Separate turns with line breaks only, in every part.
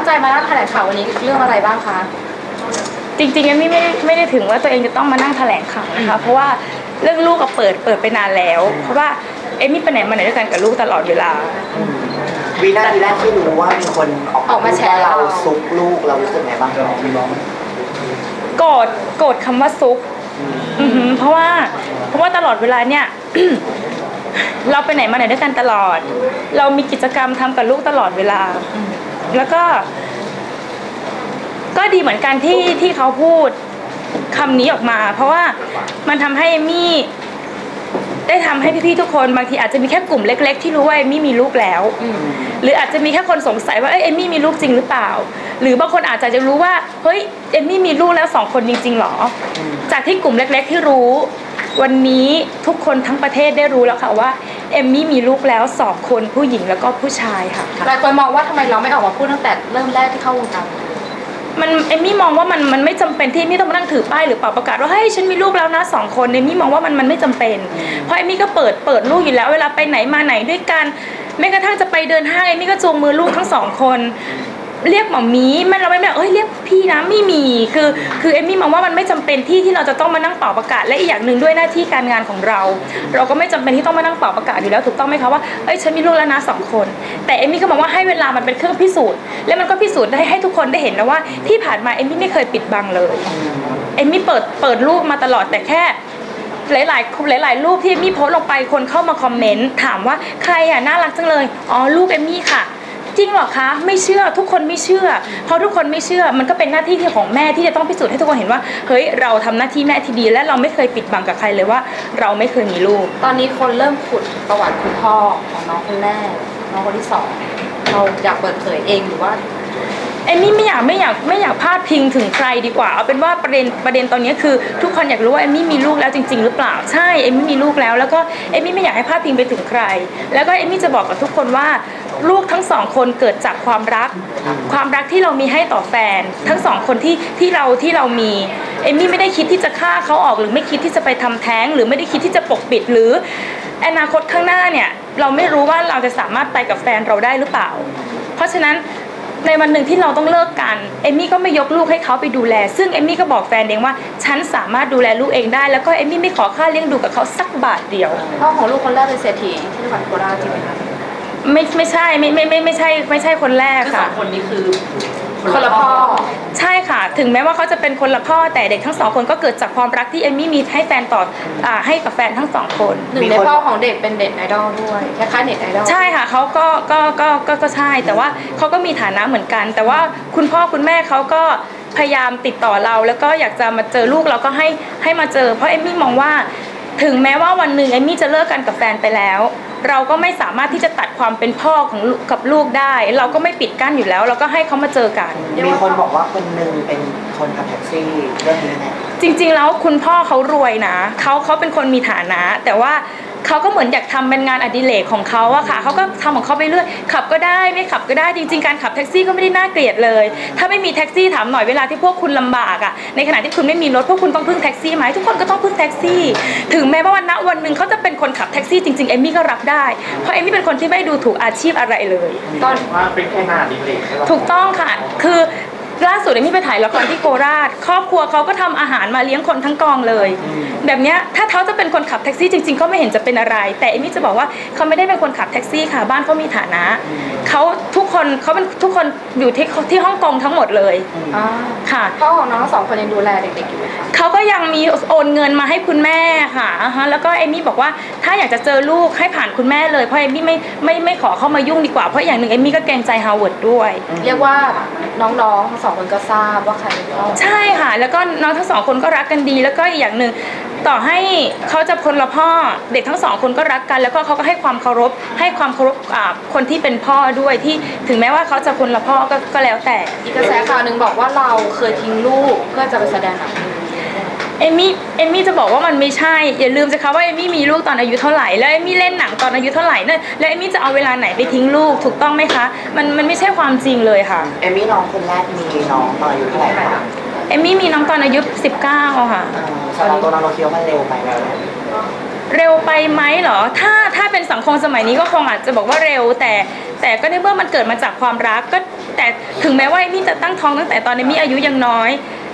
ตั้งใจมานั่งแถลงข่าววันนี้เรื่องอะไรบ้างคะ
จริงๆเอมมี่ไม่ได้ไม่ได้ถึงว่าตัวเองจะต้องมานั่งแถลงข่าวนะคะเพราะว่าเรื่องลูกก็เปิดเปิดไปนานแล้ว เพราะว่าเอมมี่ไปไหนมาไหนด้วยกันกับลูกตลอดเวลา
วินาทีแรกที่รู้ว่ามีคนออก
ออกมาแฉ
ว่าเรา
เรา
ซุกลูกเรารู้สึกไงบ้างครับ
โกรธโกรธคำว่าซุกอือหือเพราะว่าเพราะว่าตลอดเวลาเนี่ย เราไปไหนมาไหนด้วยกันตลอด เรามีกิจกรรมทำกับลูกตลอดเวลา แล้วก็ ก็ดีเหมือนกันที่ที่เขาพูดคำนี้ออกมา เพราะว่ามันทำให้เอมมี่ได้ทำให้พี่ๆทุกคนบางทีอาจจะมีแค่กลุ่มเล็ก ๆ ที่รู้ว่าเอมมี่มีลูกแล้ว หรืออาจจะมีแค่คนสงสัยว่าเอ้ยเอมมี่มีลูกจริงหรือเปล่า หรือบางคนอาจจะจะรู้ว่าเฮ้ยเอมมี่มีลูกแล้วสองคนจริงๆหรอ จากที่กลุ่มเล็ก ๆ ที่รู้ วันนี้ทุกคนทั้งประเทศได้รู้แล้วค่ะว่า เอมมี่มีลูกแล้วสองคนผู้หญิงแล้วก็ผู้ชายค่ะ
หลายคนมองว่าทำไมเราไม่ออกมาพูดตั้งแต่เริ่มแรกที่เข้าวงการ
มันเอมมี่มองว่ามันมันไม่จำเป็นที่เอมมี่ต้องมานั่งถือป้ายหรือเป่าประกาศว่าเฮ้ยฉันมีลูกแล้วนะสองคนเอมมี่มองว่ามันมันไม่จำเป็น เพราะเอมมี่ก็เปิดเปิดลูกอยู่แล้ว เวลาไปไหนมาไหนด้วยกันแม้กระทั่งจะไปเดินห้างเอมมี่ก็จูงมือลูกทั้งสองคน เรียกหมอมีมันเราไม่แบบเอ้ยเรียกพี่นะไม่มีคือ คือเอมมี่มองว่ามันไม่จำเป็นที่ที่เราจะต้องมานั่งเป่าประกาศและอีกอย่างหนึ่งด้วยหน้าที่การงานของเรา เราก็ไม่จำเป็นที่ต้องมานั่งเป่าประกาศอยู่แล้วถูกต้องไหมคะว่าเอ้ยฉันมีลูกแล้วนะสองคน แต่เอมมี่ก็มองว่าให้เวลามันเป็นเครื่องพิสูจน์และมันก็พิสูจน์ได้ให้ทุกคนได้เห็นนะว่าที่ผ่านมาเอมมี่ไม่เคยปิดบังเลยเอมมี่เปิดเปิดรูปมาตลอดแต่แค่หลายๆ หลาย ๆ รูปที่เอมมี่โพสลงไปคนเข้ามาคอมเมนต์ถามว่าใครอะน่ารักจังเลย อ๋อลูกเอมมี่ค่ะ ริงเหรอคะไม่เชื่อทุกคนไม่เชื่อ เพราะทุกคนไม่เชื่อมันก็เป็นหน้าที่ที่ของแม่ที่จะต้องพิสูจน์ให้ทุกคนเห็นว่าเฮ้ยเราทำหน้าที่แม่ที่ดี และเราไม่เคยปิดบังกับใครเลยว่า เราไม่เคยมีลูก
ตอนนี้คนเริ่มขุดประวัติคุณพ่อของน้องคนแรกน้องคนที่สองเราอยากเปิดเผยเองหรือว่า
เอมมี่ไม่อยากไม่อยากไม่อยากพาดพิงถึงใครดีกว่าเอาเป็นว่าประเด็นประเด็นตอนนี้คือ ทุกคนอยากรู้ว่าเอมมี่มีลูกแล้วจริง ๆ หรือเปล่าใช่เอมมี่มีลูกแล้วแล้วก็เอมมี่ไม่อยากให้พาดพิงไปถึงใคร แล้วก็เอมมี่จะบอกกับทุกคนว่า ลูกทั้งสองคนเกิดจากความรัก ความรักที่เรามีให้ต่อแฟน ทั้งสองคนที่ที่เราที่เรามีเอมมี่ไม่ได้คิดที่จะฆ่าเขาออกหรือไม่คิดที่จะไปทำแท้ง หรือไม่ได้คิดที่จะปกปิดหรืออนาคตข้างหน้าเนี่ยเราไม่รู้ว่าเราจะสามารถไปกับแฟนเราได้หรือเปล่า เพราะฉะนั้นในวันหนึ่งที่เราต้องเลิกกันเอมมี่ก็ไม่ยกลูกให้เขาไปดูแล ซึ่งเอมมี่ก็บอกแฟนเองว่าฉันสามารถดูแลลูกเองได้แล้วก็เอมมี่ไม่ขอค่าเลี้ยงดูกับเขาสักบาทเดียว
พ่อของลูกคนแรกเป็นเศรษฐีที่จังหวัดโคราชจริงไหมคะ
ไม่ไม่ใช่ไม่ไม่ไม่ไม่ใช่ไม่ใช่คนแรก
คือสอ
ค่ะ
งคนนี้คือ
คนละพ่อ
ใช่ค่ะ ถึงแม้ว่าเขาจะเป็นคนละพ่อแต่เด็กทั้งสองคนก็เกิดจากความรักที่เอมมี่มีให้แฟนต่ออ่าให้กับแฟนทั้งสองคน
หนึ่งในพ่อของเด็กเป็นเด็กไอดอลด้วยคล้ายๆเน็ตไอดอล
ใช่ค่ะเขาก็ก็ก็ก็ก็ใช่ แต่ว่าเขาก็มีฐานะเหมือนกัน แต่ว่าคุณพ่อคุณแม่เขาก็พยายามติดต่อเรา แล้วก็อยากจะมาเจอลูกเราก็ให้ให้มาเจอ เพราะเอมมี่มองว่า ถึงแม้ว่าวันหนึ่งเอมมี่จะเลิกกันกับแฟนไปแล้ว เราก็ไม่สามารถที่จะตัดความเป็นพ่อของลูกกับลูกได้ เราก็ไม่ปิดกั้นอยู่แล้ว เราก็ให้เขามาเจอกัน
มีคนบอกว่าคนหนึ่งเป็นคนขับแท็กซี่เรื่องนี้แน่
จริงๆแล้วคุณพ่อเขารวยนะเขาเขาเป็นคนมีฐานะ แต่ว่า เขาก็เหมือนอยากทำเป็นงานอดิเรกของเขาอะค่ะเขาก็ทำของเขาไปเรื่อยขับก็ได้ไม่ขับก็ได้จริง ๆ การขับแท็กซี่ก็ไม่ได้น่าเกลียดเลย ถ้าไม่มีแท็กซี่ถามหน่อยเวลาที่พวกคุณลำบากอะในขณะที่คุณไม่มีรถพวกคุณต้องพึ่งแท็กซี่ไหมทุกคนก็ต้องพึ่งแท็กซี่ ถึงแม้ว่าวันณวันหนึ่งเขาจะเป็นคนขับแท็กซี่จริงๆเอมมี่ก็รับได้เพราะเอมมี่เป็นคนที่ไม่ดูถูกอาชีพอะไรเลย
ตอน
ว่าเป็นแค่งานอดิเรกใช่ปะ
ถูกต้องค่ะคือ ล่าสุดเอมมี่ไปถ่ายละครที่โคราช ครอบครัวเขาก็ทำอาหารมาเลี้ยงคนทั้งกองเลย แบบเนี้ยถ้าเขาจะเป็นคนขับแท็กซี่จริง ๆ ก็ไม่เห็นจะเป็นอะไร แต่เอมมี่จะบอกว่าเขาไม่ได้เป็นคนขับแท็กซี่ค่ะบ้านเขามีฐานะเขาทุกคนเขาเป็นทุกคนอยู่ที่ที่ฮ่องกงทั้งหมดเลย
อ่า
ค่ะ
พ่อของน้องทั้งสองคนยังดูแลเด็กๆอยู่ไหมคะ
เขาก็ยังมีโอนเงินมาให้คุณแม่ค่ะอ่าฮะแล้วก็เอมมี่บอกว่าถ้าอยากจะเจอลูกให้ผ่านคุณแม่เลยเพราะเอมมี่ไม่ไม่ไม่ขอเข้ามายุ่งดีกว่าเพราะอย่างหนึ่งเอมมี่ก็เกรงใจฮาวเวิร์ดด้วย
เรียกว่าน้องๆทั้งสองคนก็ทราบว่าใครเป็นพ่อ
ใช่ค่ะ แล้วก็น้องทั้งสองคนก็รักกันดี แล้วก็อีกอย่างหนึ่งต่อให้เขาจะคนละพ่อเด็กทั้งสองคนก็รักกัน แล้วก็เขาก็ให้ความเคารพ ให้ความเคารพอ่าคนที่เป็นพ่อด้วยที่ถึงแม้ว่าเขาจะคนละพ่อก็ก็แล้วแต่
อีกกระแสข่าวหนึ่งบอกว่าเราเคยทิ้งลูกเพื่อจะไปแสดงหนัง
เอมมี่เอมมี่จะบอกว่ามันไม่ใช่ อย่าลืมสิคะว่าเอมมี่มีลูกตอนอายุเท่าไหร่แล้วเอมมี่เล่นหนังตอนอายุเท่าไหร่นั่นแล้วเอมมี่จะเอาเวลาไหนไปทิ้งลูกถูกต้องไหมคะมันมันไม่ใช่ความจริงเลยค่ะ
เอมมี่น้องคนแรกมีน้องตอนอายุเท่าไหร่คะ
เอมมี่มีน้องตอนอายุ 19อะค่ะ
เออสำหรับตัวน้องเราคิดว่ามันเร็วไปไหม
เร็วไปไหมเหรอ ถ้าถ้าเป็นสังคมสมัยนี้ก็คงอาจจะบอกว่าเร็ว แต่แต่ก็ในเมื่อมันเกิดมาจากความรักก็แต่ถึงแม้ว่าเอมมี่จะตั้งท้องตั้งแต่ตอนเอมมี่อายุยังน้อย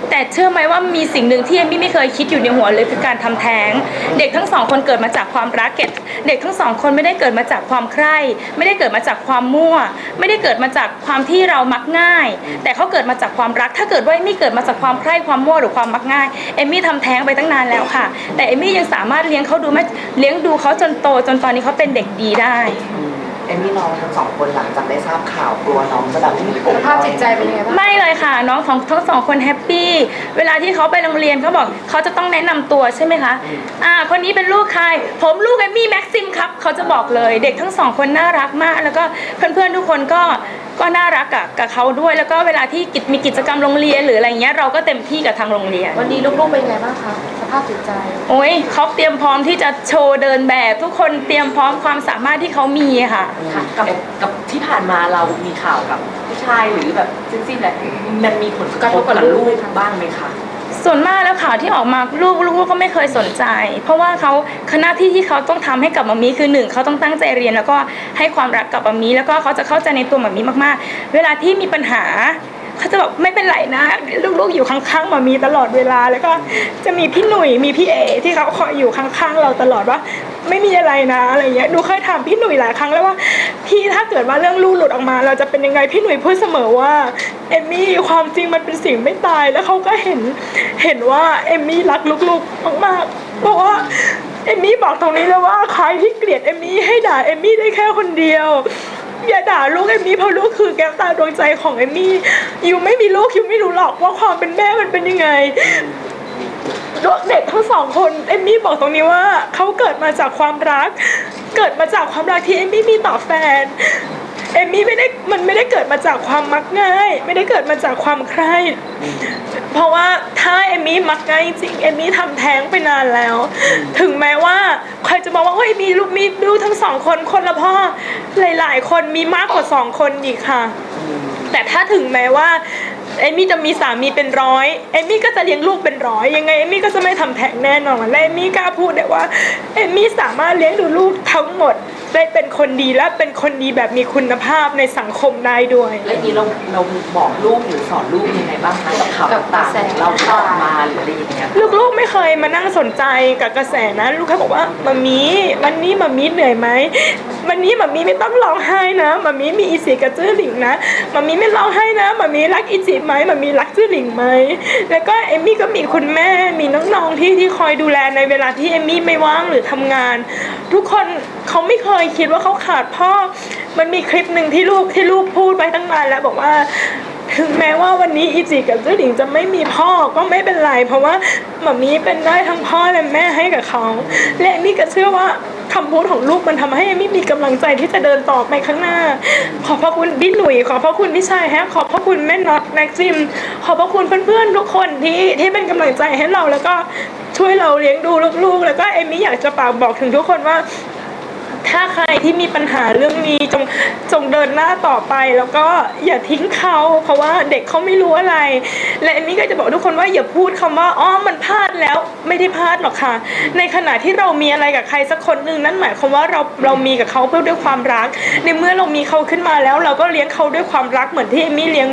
แต่เชื่อไหมว่ามีสิ่งหนึ่งที่เอมมี่ไม่เคยคิดอยู่ในหัวเลยคือการทำแท้ง เด็กทั้งสองคนเกิดมาจากความรักเด็เด็กทั้งสองคนไม่ได้เกิดมาจากความใคร่ไม่ได้เกิดมาจากความมั่ว ไม่ได้เกิดมาจากความที่เรามักง่าย แต่เขาเกิดมาจากความรัก ถ้าเกิดว่าเอมมี่เกิดมาจากความใคร่ความมั่วหรือความมักง่ายเอมมี่ทำแท้งไปตั้งนานแล้วค่ะ แต่เอมมี่ยังสามารถเลี้ยงเขาดูม่เลี้ยงดูเขาจนโตจนตอนนี้เขาเป็นเด็กดีได้
เอมมี่น้องทั้งสองคนหลังจากได้ทราบข่าวกลัวน้องจะแบบมีป
ส
ม
ภาพจิตใจเป็นยังไงบ้าง
ไม่เลยค่ะ น้องของทั้งสองคนแฮปปี้เวลาที่เขาไปโรงเรียนเขาบอกเขาจะต้องแนะนำตัวใช่ไหมคะอ่าคนนี้เป็นลูกใครผมลูกเอมมี่แม็กซิมครับเขาจะบอกเลย เด็กทั้งสองคนน่ารักมาก แล้วก็เพื่อนๆทุกคนก็ ก็น่ารักกับกับเขาด้วย แล้วก็เวลาที่กิจมีกิจกรรมโรงเรียนหรืออะไรเงี้ยเราก็เต็มที่กับทางโรงเรียน
วันนี้ลูกๆเป็นยังไงบ้างคะสภาพจิตใจ
โอ้ยเขาเตรียมพร้อมที่จะโชว์เดินแบบ ทุกคนเตรียมพร้อมความสามารถที่เขามีค่ะ
ค่ะกับกับที่ผ่านมาเรามีข่าวกับผู้ชายหรือแบบสิ้นๆแบบมันมีผลกระทบกับลูกบ้างไหมคะ
ส่วนมากแล้วข่าวที่ออกมาลูกลูกก็ไม่เคยสนใจ เพราะว่าเขาคณะที่ที่เขาต้องทำให้กับมามีคือหนึ่งเขาต้องตั้งใจเรียน แล้วก็ให้ความรักกับมามีแล้วก็เขาจะเข้าใจในตัวมามีมากๆ เวลาที่มีปัญหาเขาจะบอกไม่เป็นไรนะ ลูกๆอยู่ข้างๆมามีตลอดเวลาแล้วก็จะมีพี่หนุ่ยมีพี่เอที่เขาคอยอยู่ข้างๆเราตลอดว่า ไม่มีอะไรนะอะไรเงี้ยหนูเคยถามพี่หนุ่ยหลายครั้งแล้วว่า พี่ถ้าเกิดว่าเรื่องลูกหลุดออกมา เราจะเป็นยังไงพี่หนุ่ยพูดเสมอว่าเอมมี่ความจริงมันเป็นสิ่งไม่ตายแล้วเขาก็เห็นเห็นว่าเอมมี่รักลูกๆมากๆเพราะว่าเอมมี่บอกตรงนี้เลยว่าใครที่เกลียดเอมมี่ให้ด่าเอมมี่ได้แค่คนเดียวอย่าด่าลูกเอมมี่เพราะลูกคือแก้วตาดวงใจของเอมมี่ยูไม่มีลูกยูไม่รู้หรอกว่าความเป็นแม่มันเป็นยังไงเด็กทั้งสองคนเอมมี่บอกตรงนี้ว่าเขาเกิดมาจากความรัก เกิดมาจากความรักที่เอมมี่มีต่อแฟน เอมมี่ไม่ได้มันไม่ได้เกิดมาจากความมักง่าย ไม่ได้เกิดมาจากความใคร่เพราะว่าถ้าเอมมี่มักง่ายจริงเอมมี่ทำแท้งไปนานแล้ว ถึงแม้ว่าใครจะบอกว่าเฮ้ยมีลูกมีลูกทั้งสองคนคนละพ่อหลาย ๆ คนมีมากกว่าสองคนอีกค่ะ แต่ถ้าถึงแม้ว่า เอมมี่จะมีสามีเป็นร้อย เอมมี่ก็จะเลี้ยงลูกเป็นร้อยยังไงเอมมี่ก็จะไม่ทำแท้งแน่นอนและเอมมี่กล้าพูดได้ว่าเอมมี่สามารถเลี้ยงดูลูกทั้งหมดได้เป็นคนดีและเป็นคนดีแบบมีคุณภาพในสังคมได้ด้วย
แล้วอย่างนี้เราเราบอกลูกหรือสอนลูกยังไงบ้างคะกับข่าว
กับก
ต่า
ระ
ง
แส
ๆของเราที่ออกมาหรืออะไรอย่างเงี้ย
ลูกๆไม่เคยมานั่งสนใจกับกระแสนะลูกแค่บอกว่ามามีวันนี้มามีเหนื่อยไหม วันนี้มามีไม่ต้องร้องไห้นะมามีมีอีสีกับจื้อหลิงนะมามีไม่ร้องไห้นะมามีรักอีจีไหมมามีรักจื้อหลิงไหมแล้วก็เอมมี่ก็มีคุณแม่มีน้องๆที่ที่คอยดูแลในเวลาที่เอมมี่ไม่ว่างหรือทำงาน ทุกคนเขาไม่เคยคิดว่าเขาขาดพ่อ มันมีคลิปหนึ่งที่ลูกที่ลูกพูดไปตั้งนานแล้วบอกว่าถึงแม้ว่าวันนี้อีจิกับเจ้าหลิงจะไม่มีพ่อก็ไม่เป็นไร เพราะว่าหมามีเป็นได้ทั้งพ่อและแม่ให้กับเขา และเอมมี่ก็เชื่อว่า คำพูดของลูกมันทำให้เอมมี่มีกำลังใจที่จะเดินต่อไปข้างหน้า ขอบพระคุณพี่หนุ่ยขอบพระคุณพี่ชายแฮะขอบพระคุณแม่น็อตแม็กซิม ขอบพระคุณเพื่อนๆทุกคนที่ที่เป็นกำลังใจให้เราแล้วก็ช่วยเราเลี้ยงดูลูกๆ แล้วก็เอมมี่อยากจะฝากบอกถึงทุกคนว่า ถ้าใครที่มีปัญหาเรื่องนี้จงจงเดินหน้าต่อไป แล้วก็อย่าทิ้งเขาเพราะว่าเด็กเขาไม่รู้อะไร และอันนี้ก็จะบอกทุกคนว่าอย่าพูดคำว่าอ๋อมันพลาดแล้วไม่ได้พลาดหรอกค่ะ ในขณะที่เรามีอะไรกับใครสักคนหนึ่งนั่นหมายความว่าเราเรามีกับเขาเพื่อด้วยความรัก ในเมื่อเรามีเขาขึ้นมาแล้ว เราก็เลี้ยงเขาด้วยความรักเหมือนที่เอมี่เลี้ยง